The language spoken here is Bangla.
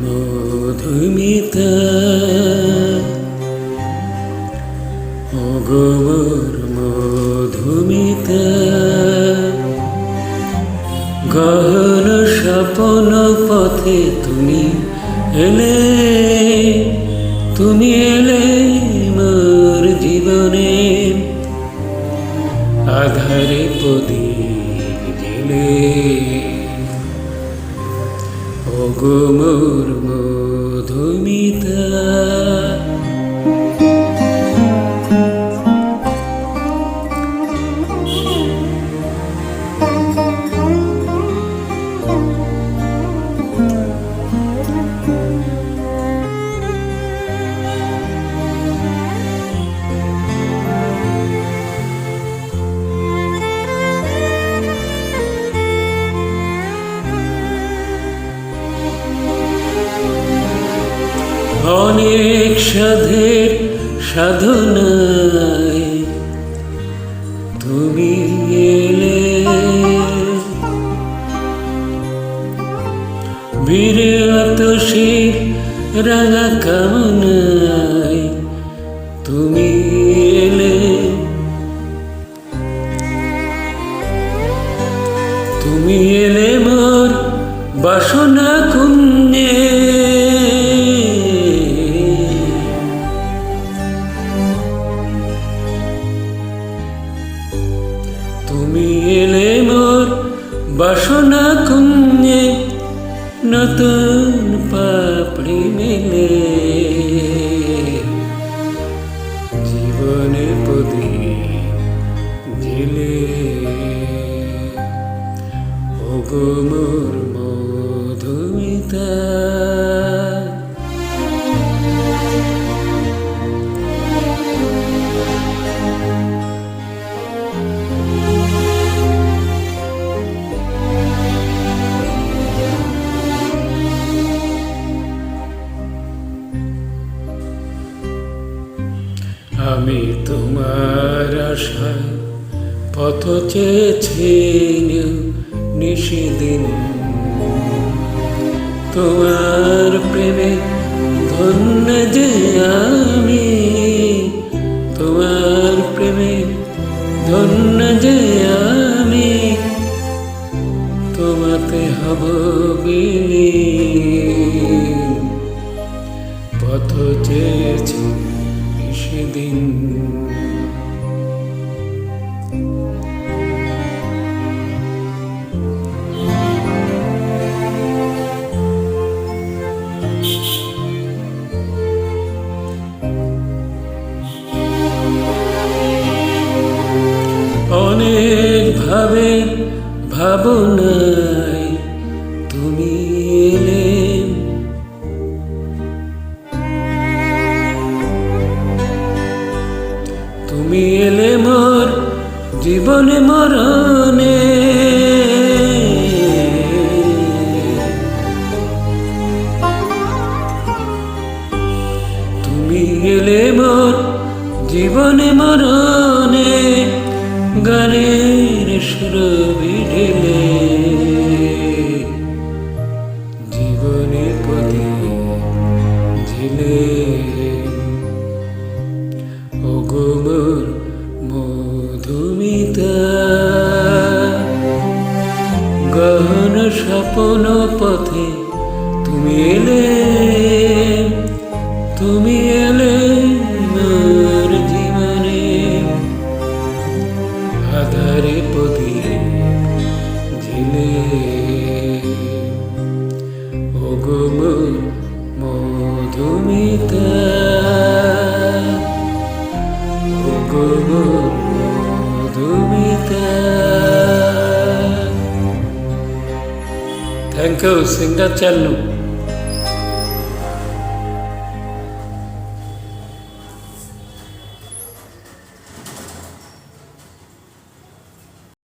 মধুমিতা অগমর মধুমিতা গহন স্বপন পথে তুমি এলে তুমি এলে ওগো মোর মধুমিতা। অনেক সাধের সাধনায় তুমি এলে বীরে আতসীর রাঙা কামনায় তুমি এলে। তুমি এলে মোর বাসনা কুঞ্জে তুমি এলে মোর বাসনা কুঞ্জে নতুন পাপড়ি মেলে। জীবনে পদী দিলে ওগো মোর মধুমিতা। আমি তোমার আশায় পথ চেয়েছি নিশিদিন তোমার প্রেমে ধন্য যে আমি অনেক ভাবে জীবনে মরণে। তুমি গেলে মোর জীবনে মরণে গানের সুর বিঢেলে থ্যাংক ইউ সিঙ্গার চাল্লু